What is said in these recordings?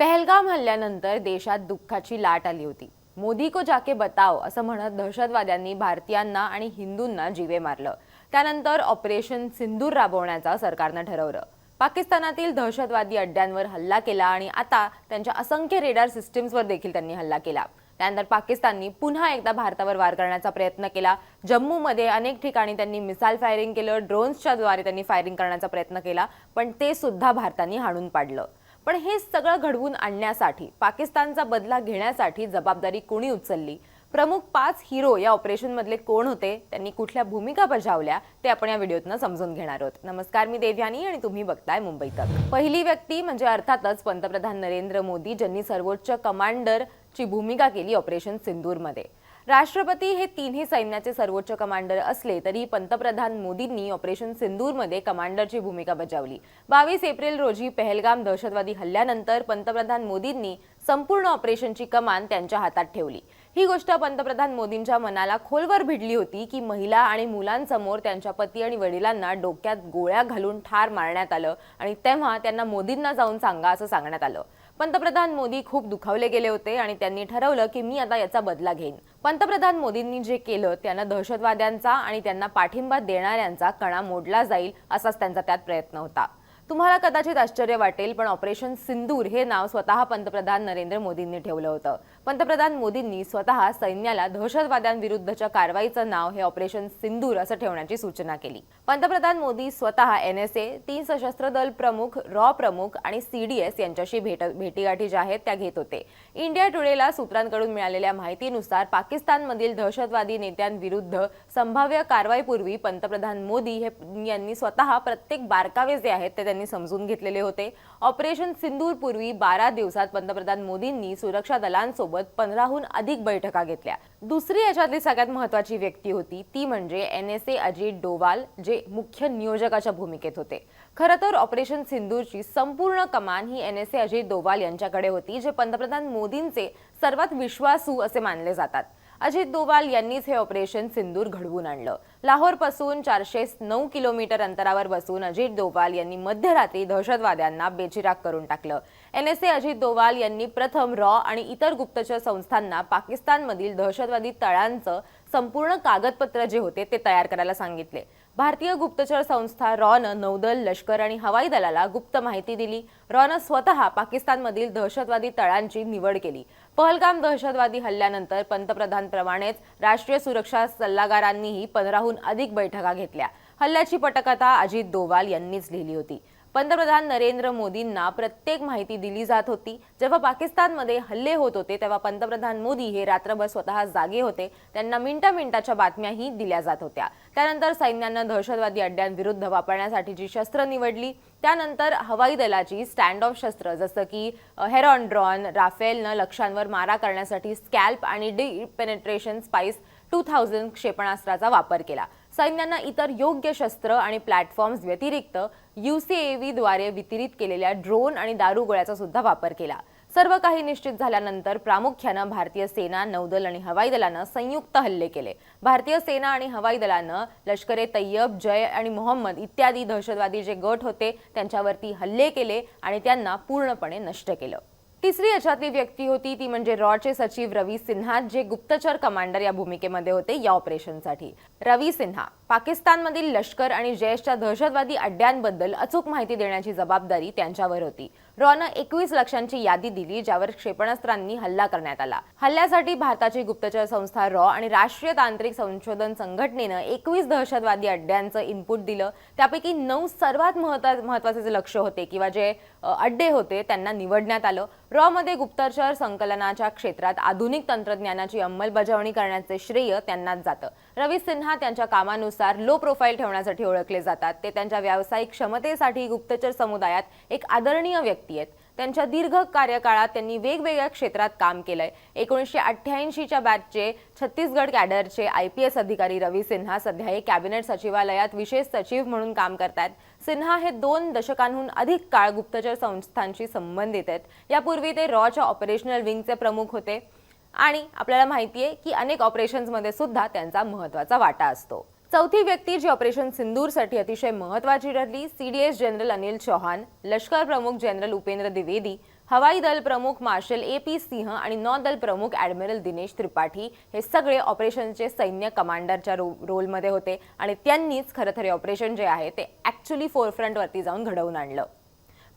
पहलगाम हल्ल्यानंतर देशात दुःखाची लाट आली होती. मोदी को जाके बताव असं म्हणत दहशतवाद्यांनी भारतीयांना आणि हिंदूंना जीवे मारलं. त्यानंतर ऑपरेशन सिंदूर राबवण्याचा सरकारनं ठरवलं. पाकिस्तानातील दहशतवादी अड्ड्यांवर हल्ला केला आणि आता त्यांच्या असंख्य रेडार सिस्टीम्सवर देखील त्यांनी हल्ला केला. त्यानंतर पाकिस्ताननी पुन्हा एकदा भारतावर वार करण्याचा प्रयत्न केला. जम्मूमध्ये अनेक ठिकाणी त्यांनी मिसाईल फायरिंग केलं ड्रोन्सच्या द्वारे त्यांनी फायरिंग करण्याचा प्रयत्न केला पण ते सुद्धा भारताने हाणून पाडलं. पण हे सगळं घडवून आणण्यासाठी पाकिस्तानचा बदला घेण्यासाठी जबाबदारी कोणी उचलली? प्रमुख पाच हिरो या ऑपरेशन मधले कोण होते? त्यांनी कुठल्या भूमिका बजावल्या? ते आपण या व्हिडिओतनं समजून घेणार आहोत. नमस्कार मी देवयानी आणि तुम्ही बघताय मुंबई तक. पहिली व्यक्ती म्हणजे अर्थातच पंतप्रधान नरेंद्र मोदी ज्यांनी सर्वोच्च कमांडरची भूमिका केली ऑपरेशन सिंदूरमध्ये. राष्ट्रपती हे तिन्ही सैन्याचे सर्वोच्च कमांडर असले तरी पंतप्रधान मोदींनी ऑपरेशन सिंदूरमध्ये कमांडरची भूमिका बजावली. बावीस एप्रिल रोजी पहलगाम दहशतवादी हल्ल्यानंतर पंतप्रधान मोदींनी संपूर्ण ऑपरेशनची कमान त्यांच्या हातात ठेवली. ही गोष्ट पंतप्रधान मोदींच्या मनाला खोलवर भिडली होती की महिला आणि मुलांसमोर त्यांच्या पती आणि वडिलांना डोक्यात गोळ्या घालून ठार मारण्यात आलं आणि तेव्हा त्यांना मोदींना जाऊन सांगा असं सांगण्यात आलं. पंतप्रधान मोदी खूप दुखावले गेले होते आणि त्यांनी ठरवलं की मी आता याचा बदला घेईन. पंतप्रधान मोदींनी जे केलं त्यांना दहशतवाद्यांचा आणि त्यांना पाठिंबा देणाऱ्यांचा कणा मोडला जाईल असाच त्यांचा त्यात प्रयत्न होता. तुम्हाला कदाचित आश्चर्य वाटेल पण ऑपरेशन सिंदूर हे नाव स्वतः पंतप्रधान नरेंद्र मोदींनी ठेवलं होतं. पंतप्रधान मोदींनी स्वतः सैन्याला दहशतवाद्यांविरुद्धच्या कारवाईचं नाव हे ऑपरेशन सिंदूर असं ठेवण्याची सूचना केली. पंतप्रधान मोदी स्वतः एन एस ए तीन सशस्त्र दल प्रमुख रॉ प्रमुख आणि सीडीएस यांच्याशी भेट भेटीगाठी ज्या आहेत त्या घेत होते. इंडिया टुडेला सूत्रांकडून मिळालेल्या माहितीनुसार पाकिस्तानमधील दहशतवादी नेत्यांविरुद्ध संभाव्य कारवाईपूर्वी पंतप्रधान मोदी हे यांनी स्वतः प्रत्येक बारकावे जे आहेत ते त्यांनी समजून घेतलेले होते. ऑपरेशन सिंदूरपूर्वी बारा दिवसात पंतप्रधान मोदींनी सुरक्षा दलांसोबत पंधराहून अधिक बैठका घेतल्या. दुसरी याच्यातली सगळ्यात महत्वाची व्यक्ती होती ती म्हणजे N S A Ajit Doval जे मुख्य नियोजकाच्या भूमिकेत होते. खरं तर ऑपरेशन सिंदूरची संपूर्ण कमान ही N S A Ajit Doval यांच्याकडे होती जे पंतप्रधान मोदींचे सर्वात विश्वासू असे मानले जातात. अजित दोवाल यांनीच हे ऑपरेशन सिंदूर घडवून आणलं. लाहोरपासून चारशे नऊ किलोमीटर अंतरावर बसून अजित डोवाल यांनी मध्यरात्री दहशतवाद्यांना बेचिराग करून टाकलं. N S A Ajit Doval यांनी प्रथम रॉ आणि इतर गुप्तचर संस्थांना पाकिस्तानमधील दहशतवादी तळांचं संपूर्ण कागदपत्र जे होते ते तयार करायला सांगितले. भारतीय गुप्तचर संस्था रॉनं नौदल लष्कर आणि हवाई दलाला गुप्त माहिती दिली. रॉनं स्वतः पाकिस्तानमधील दहशतवादी तळांची निवड केली. पहलगाम दहशतवादी हल्ल्यानंतर पंतप्रधानप्रमाणेच राष्ट्रीय सुरक्षा सल्लागारांनीही पंधराहून अधिक बैठका घेतल्या. हल्ल्याची पटकथा अजित डोवाल यांनीच लिहिली होती. पंतप्रधान नरेंद्र मोदींना प्रत्येक माहिती दिली जात होती. जेव्हा पाकिस्तानमध्ये हल्ले होत होते तेव्हा पंतप्रधान मोदी हे रात्रभर स्वतः जागे होते. त्यांना मिनटा मिनिटाच्या बातम्याही दिल्या जात होत्या. त्यानंतर सैन्यानं दहशतवादी अड्ड्यांविरुद्ध वापरण्यासाठीची शस्त्र निवडली त्यानंतर हवाई दलाची स्टँड ऑफ शस्त्र जसं की हेरॉन ड्रॉन राफेलनं लक्ष्यांवर मारा करण्यासाठी स्कॅल्प आणि D penetration SPICE two thousand क्षेपणास्त्राचा वापर केला. सैन्यानं इतर योग्य शस्त्र आणि प्लॅटफॉर्म्स व्यतिरिक्त युसीएव्हीद्वारे वितरित केलेल्या ड्रोन आणि दारुगोळ्याचा सुद्धा वापर केला. सर्व काही निश्चित झाल्यानंतर प्रामुख्यानं भारतीय सेना नौदल आणि हवाई दलानं संयुक्त हल्ले केले. भारतीय सेना आणि हवाई दलानं लष्करे तय्यब जय आणि मोहम्मद इत्यादी दहशतवादी जे गट होते त्यांच्यावरती हल्ले केले आणि त्यांना पूर्णपणे नष्ट केलं. तिसरी अशातली व्यक्ती होती ती म्हणजे रॉचे सचिव रवी सिन्हा जे गुप्तचर कमांडर या भूमिकेमध्ये होते या ऑपरेशनसाठी. रवी सिन्हा पाकिस्तानमधील लष्कर आणि जैशच्या दहशतवादी अड्ड्यांबद्दल अचूक माहिती देण्याची जबाबदारी त्यांच्यावर होती. रॉनं एकवीस लक्ष्यांची यादी दिली ज्यावर क्षेपणास्त्रांनी हल्ला करण्यात आला. हल्ल्यासाठी भारताची गुप्तचर संस्था रॉ आणि राष्ट्रीय तांत्रिक संशोधन संघटनेनं एकवीस दहशतवादी अड्ड्यांचं इनपुट दिलं. त्यापैकी नऊ सर्वात महत्वा महत्त्वाचे जे लक्ष होते किंवा जे अड्डे होते त्यांना निवडण्यात आलं. रॉ मध्ये गुप्तचर संकलनाच्या क्षेत्रात आधुनिक तंत्रज्ञानाची अंमलबजावणी करण्याचे श्रेय त्यांनाच जातं. रवी सिन्हा त्यांच्या कामानुसार लो प्रोफाईल ठेवण्यासाठी ओळखले जातात. ते त्यांच्या व्यावसायिक क्षमतेसाठी गुप्तचर समुदायात एक आदरणीय व्यक्ती आहेत. त्यांच्या दीर्घ कार्यकाळात त्यांनी वेगवेगळ्या क्षेत्रात काम केलंय. एकोणीसशे अठ्ठ्याऐंशीच्या बॅचचे छत्तीसगड कॅडरचे आय पी एस अधिकारी रवी सिन्हा सध्या हे कॅबिनेट सचिवालयात विशेष सचिव म्हणून काम करतायत. सिन्हा हे दोन दशकांहून अधिक काळ गुप्तचर संस्थांशी संबंधित आहेत. यापूर्वी ते रॉच्या ऑपरेशनल विंगचे प्रमुख होते. आणि आपल्याला माहिती आहे की अनेक ऑपरेशन्समध्ये सुद्धा त्यांचा महत्त्वाचा वाटा असतो. चौथी व्यक्ती जी ऑपरेशन सिंदूरसाठी अतिशय महत्वाची ठरली एस जनरल अनिल चौहान लष्कर प्रमुख जनरल उपेंद्र द्विवेदी हवाई दल प्रमुख मार्शल ए पी सिंह आणि नौदल प्रमुख ॲडमिरल दिनेश त्रिपाठी हे सगळे ऑपरेशनचे सैन्य कमांडरच्या रो रोलमध्ये होते आणि त्यांनीच खरं तर ऑपरेशन जे आहे ते ॲक्च्युली फोरफ्रंटवरती जाऊन घडवून आणलं.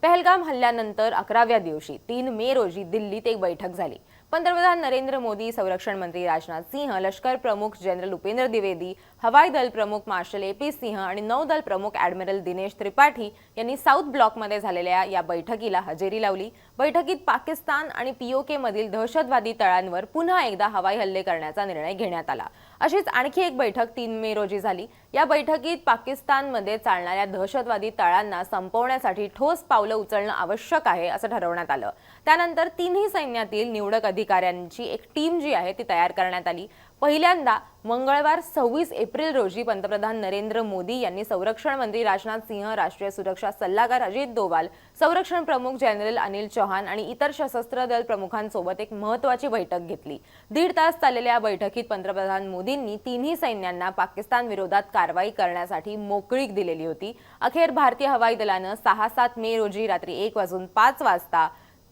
पहलगाम हल्ल्यानंतर अकराव्या दिवशी तीन मे रोजी दिल्लीत एक बैठक झाली. पंतप्रधान नरेंद्र मोदी संरक्षण मंत्री राजनाथ सिंह लष्कर प्रमुख जनरल उपेंद्र द्विवेदी हवाई दल प्रमुख मार्शल ए पी सिंह आणि नौदल प्रमुख ॲडमिरल दिनेश त्रिपाठी यांनी साऊथ ब्लॉकमध्ये झालेल्या या बैठकीला हजेरी लावली. बैठकीत पाकिस्तान आणि पीओके मधील दहशतवादी तळांवर पुन्हा एकदा हवाई हल्ले करण्याचा निर्णय घेण्यात आला. अशीच आणखी एक बैठक तीन मे रोजी झाली. या बैठकीत पाकिस्तानमध्ये चालणाऱ्या दहशतवादी तळांना संपवण्यासाठी ठोस पावलं उचलणं आवश्यक आहे असं ठरवण्यात आलं. त्यानंतर तिन्ही सैन्यातील निवडक अधिकाऱ्यांची एक टीम जी आहे ती तयार करण्यात आली. पहिल्यांदा मंगळवार सव्वीस एप्रिल रोजी पंतप्रधान नरेंद्र मोदी यांनी संरक्षण मंत्री राजनाथ सिंह राष्ट्रीय सुरक्षा सल्लागार अजित दोवाल संरक्षण प्रमुख जनरल अनिल चौहान आणि इतर सशस्त्र दल प्रमुखांसोबत एक महत्वाची बैठक घेतली. दीड तास चाललेल्या या बैठकीत पंतप्रधान मोदींनी तिन्ही सैन्यांना पाकिस्तान विरोधात कारवाई करण्यासाठी मोकळीक दिलेली होती. अखेर भारतीय हवाई दलानं सहा सात मे रोजी रात्री एक वाजून पाच वाजता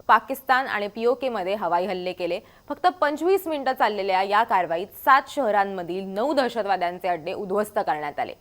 पाकिस्तान आणि पीओकेमध्ये हवाई हल्ले केले. फक्त पंचवीस मिनिटं चाललेल्या या कारवाईत सात शहरांमधील नऊ दहशतवाद्यांचे अड्डे उद्ध्वस्त करण्यात आले.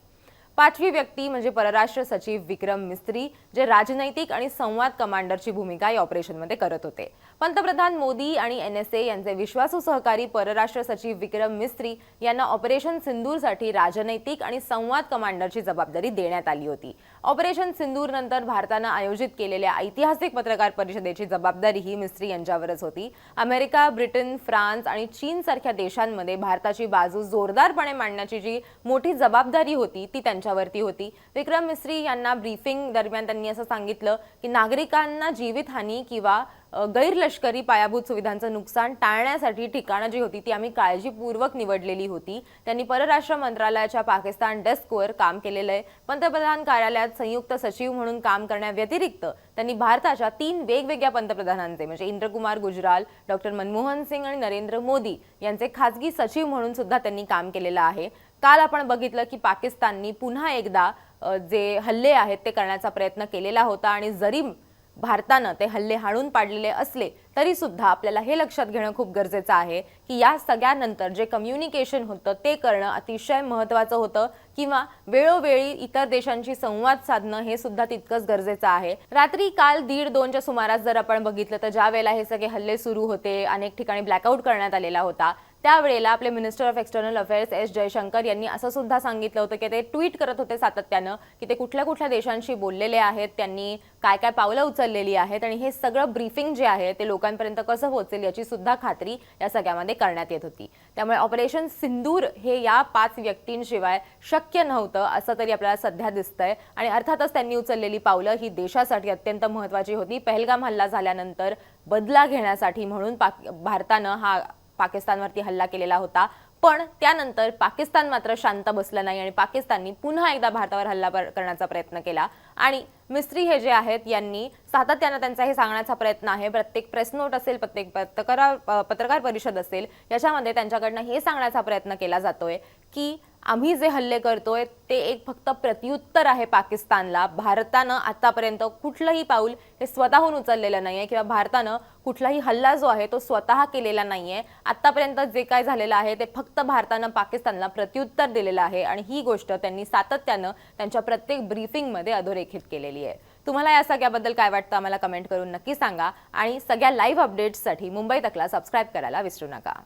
पाचवी व्यक्ती म्हणजे परराष्ट्र सचिव विक्रम मिस्त्री जे राजनैतिक आणि संवाद कमांडरची भूमिका या ऑपरेशनमध्ये करत होते. पंतप्रधान मोदी आणि एन एस ए यांचे विश्वासू सहकारी परराष्ट्र सचिव विक्रम मिस्त्री यांना ऑपरेशन सिंदूरसाठी राजनैतिक आणि संवाद कमांडरची जबाबदारी देण्यात आली होती. ऑपरेशन सिंदूर नंतर भारतानं आयोजित केलेल्या ऐतिहासिक पत्रकार परिषदेची जबाबदारी ही मिस्त्री यांच्यावरच होती. अमेरिका ब्रिटन फ्रान्स आणि चीन सारख्या देशांमध्ये भारताची बाजू जोरदारपणे मांडण्याची जी मोठी जबाबदारी होती ती त्यांच्यावरती होती. विक्रम मिस्त्री यांना ब्रीफिंग दरम्यान त्यांनी असं सांगितलं की नागरिकांना जीवितहानी किंवा गैरलष्करी पायाभूत सुविधांचं नुकसान टाळण्यासाठी ठिकाणं जी होती ती आम्ही काळजीपूर्वक निवडलेली होती. त्यांनी परराष्ट्र मंत्रालयाच्या पाकिस्तान डेस्कवर काम केलेलं आहे. पंतप्रधान कार्यालयात संयुक्त सचिव म्हणून काम करण्याव्यतिरिक्त त्यांनी भारताच्या तीन वेगवेगळ्या पंतप्रधानांचे म्हणजे इंद्रकुमार गुजराल डॉक्टर मनमोहन सिंग आणि नरेंद्र मोदी यांचे खासगी सचिव म्हणून सुद्धा त्यांनी काम केलेलं आहे. काल आपण बघितलं की पाकिस्ताननी पुन्हा एकदा जे हल्ले आहेत ते करण्याचा प्रयत्न केलेला होता आणि जरी भारतानं ते हल्ले हाणून पाडलेले असले तरी सुद्धा आपल्याला हे लक्षात घेणं खूप गरजेचं आहे की या सगळ्यानंतर जे कम्युनिकेशन होतं ते करणं अतिशय महत्त्वाचं होतं किंवा वेळोवेळी इतर देशांशी संवाद साधणं हे सुद्धा तितकंच गरजेचं आहे. रात्री काल दीड दोनच्या सुमारास जर आपण बघितलं तर ज्या वेळेला हे सगळे हल्ले सुरू होते अनेक ठिकाणी ब्लॅकआउट करण्यात आलेला होता त्यावेळेला आपले minister of external affairs S Jaishankar यांनी असं सुद्धा सांगितलं होतं की ते ट्विट करत होते सातत्यानं की ते कुठल्या कुठल्या देशांशी बोललेले आहेत त्यांनी काय काय पावलं उचललेली आहेत आणि हे सगळं ब्रीफिंग जे आहे ते लोकांपर्यंत कसं पोहोचेल याची सुद्धा खात्री या सगळ्यामध्ये करण्यात येत होती. त्यामुळे ऑपरेशन सिंदूर हे या पाच व्यक्तींशिवाय शक्य नव्हतं असं तरी आपल्याला सध्या दिसतंय आणि अर्थातच त्यांनी उचललेली पावलं ही देशासाठी अत्यंत महत्त्वाची होती. पहलगाम हल्ला झाल्यानंतर बदला घेण्यासाठी म्हणून पाक भारतानं हा पाकिस्तानवरती हल्ला केलेला होता. पण त्यानंतर पाकिस्तान मात्र शांत बसलं नाही आणि पाकिस्ताननी पुन्हा एकदा भारतावर हल्ला करण्याचा प्रयत्न केला. आणि मिस्त्री हे जे आहेत यांनी सातत्यानं त्यांचा हे सांगण्याचा प्रयत्न आहे. प्रत्येक प्रेस नोट असेल प्रत्येक पत्रकार पत्रकार परिषद असेल याच्यामध्ये त्यांच्याकडनं हे सांगण्याचा प्रयत्न केला जातोय की आम्ही जे हल्ले करतोय ते एक फक्त प्रत्युत्तर आहे पाकिस्तानला. भारतानं आतापर्यंत कुठलंही पाऊल हे स्वतःहून उचललेलं नाहीये किंवा भारतानं कुठलाही हल्ला जो आहे तो स्वतः केलेला नाहीये. आतापर्यंत जे काय झालेलं आहे ते फक्त भारतानं पाकिस्तानला प्रत्युत्तर दिलेलं आहे आणि ही गोष्ट त्यांनी सातत्यानं त्यांच्या प्रत्येक ब्रीफिंगमध्ये अधोरेखित केलेली आहे. तुम्हाला या सगळ्याबद्दल काय वाटतं आम्हाला कमेंट करून नक्की सांगा आणि सगळ्या लाईव्ह अपडेट्ससाठी मुंबई तकला सबस्क्राईब करायला विसरू नका.